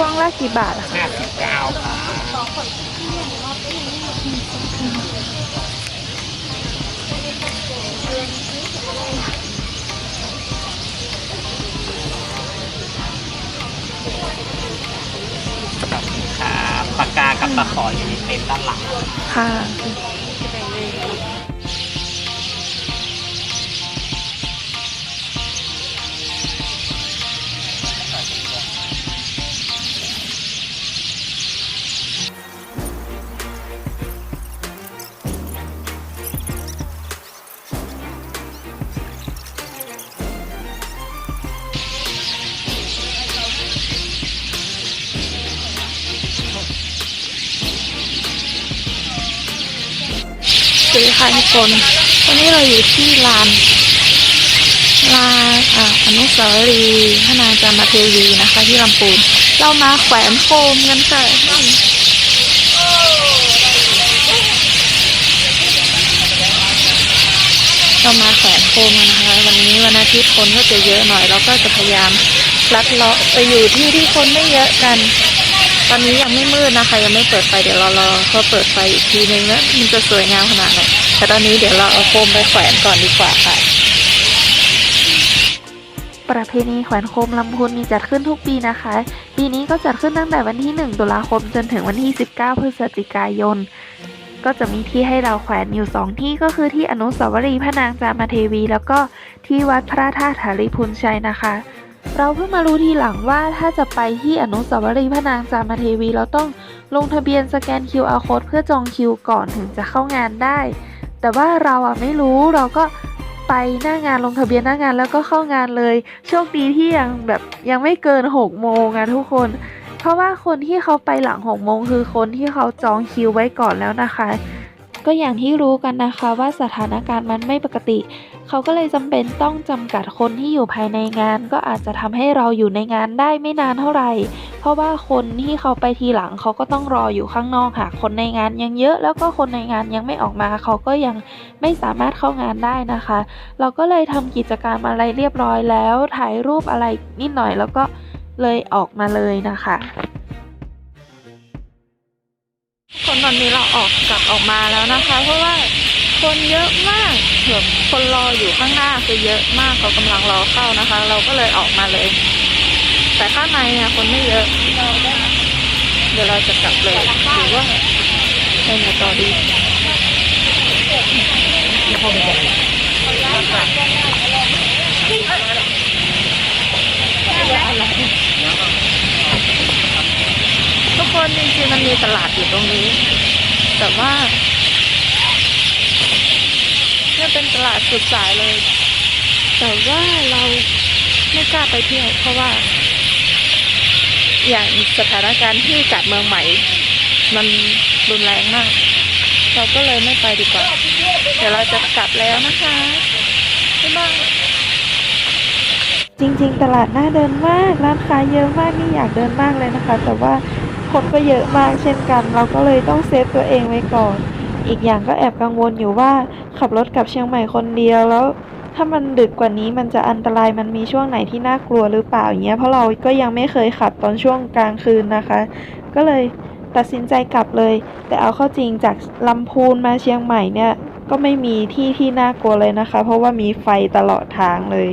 วงละกี่บาทอะคะห้าสิบเก้าค่ะกับค่ะปากกากับตะขออยู่ในเต็นท์ด้านหลัง ค่ะ สวัสดีค่ะทุกคนวันนี้เราอยู่ที่ลานลานอาอนุสาวรีย์พระนางจามเทวีนะคะ ที่ลำพูน เรามาแขวนโคมกันค่ะเรามาแขวนโคมกันนะคะ วันนี้วันอาทิตย์คนก็จะเยอะหน่อย เราก็จะพยายามลัดเลาะไปอยู่ที่ที่คนไม่เยอะกัน ตอนนี้ยังไม่มืดนะคะ ยังไม่เปิดไฟเดี๋ยวเรารอเขาเปิดไฟอีกทีนึงแล้วมันจะสวยงามขนาดไหนแต่ตอนนี้เดี๋ยวเราเอาโคมไปแขวนก่อนดีกว่าค่ะ ประเพณีแขวนโคมลำพูนมีจัดขึ้นทุกปีนะคะ ปีนี้ก็จัดขึ้นตั้งแต่วันที่ 1 ตุลาคมจนถึงวันที่ 19 พฤศจิกายน ก็จะมีที่ให้เราแขวนอยู่ 2 ที่ก็คือที่อนุสาวรีย์พระนางจามเทวี แล้วก็ที่วัดพระธาตุหาริพุนชัยนะคะ เราเพิ่งมารู้ทีหลังว่าถ้าจะไปที่อนุสาวรีย์พระนางจามเทวี เราต้องลงทะเบียนสแกน QR code เพื่อจองคิวก่อนถึงจะเข้างานได้ แต่ว่าเราอะไม่รู้เราก็ไปหน้างานลงทะเบียนหน้างานแล้วก็เข้างานเลย โชคดีที่ยังแบบยังไม่เกิน6โมงอะทุกคน เพราะว่าคนที่เขาไปหลัง6โมงคือคนที่เขาจองคิวไว้ก่อนแล้วนะคะ ก็อย่างที่รู้กันนะคะว่าสถานการณ์มันไม่ปกติ เขาก็เลยจำเป็นต้องจำกัดคนที่อยู่ภายในงาน ก็อาจจะทำให้เราอยู่ในงานได้ไม่นานเท่าไหร่ เพราะว่าคนที่เขาไปทีหลังเขาก็ต้องรออยู่ข้างนอกหากคนในงานยังเยอะแล้วก็คนในงานยังไม่ออกมา เขาก็ยังไม่สามารถเข้างานได้นะคะ เราก็เลยทำกิจกรรมอะไรเรียบร้อยแล้วถ่ายรูปอะไรนิดหน่อยแล้วก็เลยออกมาเลยนะคะคนตอนนี้เราออกกลับออกมาแล้วนะคะ เพราะว่า คนเยอะมากแบบคนรออยู่ข้างหน้าคือเยอะมากเขากำลังรอเข้านะคะ เราก็เลยออกมาเลย แต่ข้างในเนี่ยคนไม่เยอะ เดี๋ยวเราจะกลับเลยหรือว่าไปไหนต่อดีทุกคนจริงๆมันมีตลาดอยู่ตรงนี้ แต่ว่า เนี่ยเป็นตลาดสุดสายเลย แต่ว่าเราไม่กล้าไปเที่ยวเพราะว่า อย่างสถานการณ์ที่กัดเมืองใหม่ มันรุนแรงมาก เราก็เลยไม่ไปดีกว่า เดี๋ยวเราจะกลับแล้วนะคะบ๊ายบายจริง ๆ ตลาดน่าเดินมาก ร้านค้าเยอะมากนี่อยากเดินมากเลยนะคะ แต่ว่าคนก็เยอะมากเช่นกัน เราก็เลยต้องเซฟตัวเองไว้ก่อน อีกอย่างก็แอบกังวลอยู่ว่าขับรถกลับเชียงใหม่คนเดียวแล้ว ถ้ามันดึกกว่านี้มันจะอันตรายมันมีช่วงไหนที่น่ากลัวหรือเปล่าอย่างเงี้ยเพราะเราก็ยังไม่เคยขับตอนช่วงกลางคืนนะคะ ก็เลยตัดสินใจกลับเลย แต่เอาเข้าจริงจากลำพูนมาเชียงใหม่เนี่ยก็ไม่มีที่ที่น่ากลัวเลยนะคะ เพราะว่ามีไฟตลอดทางเลย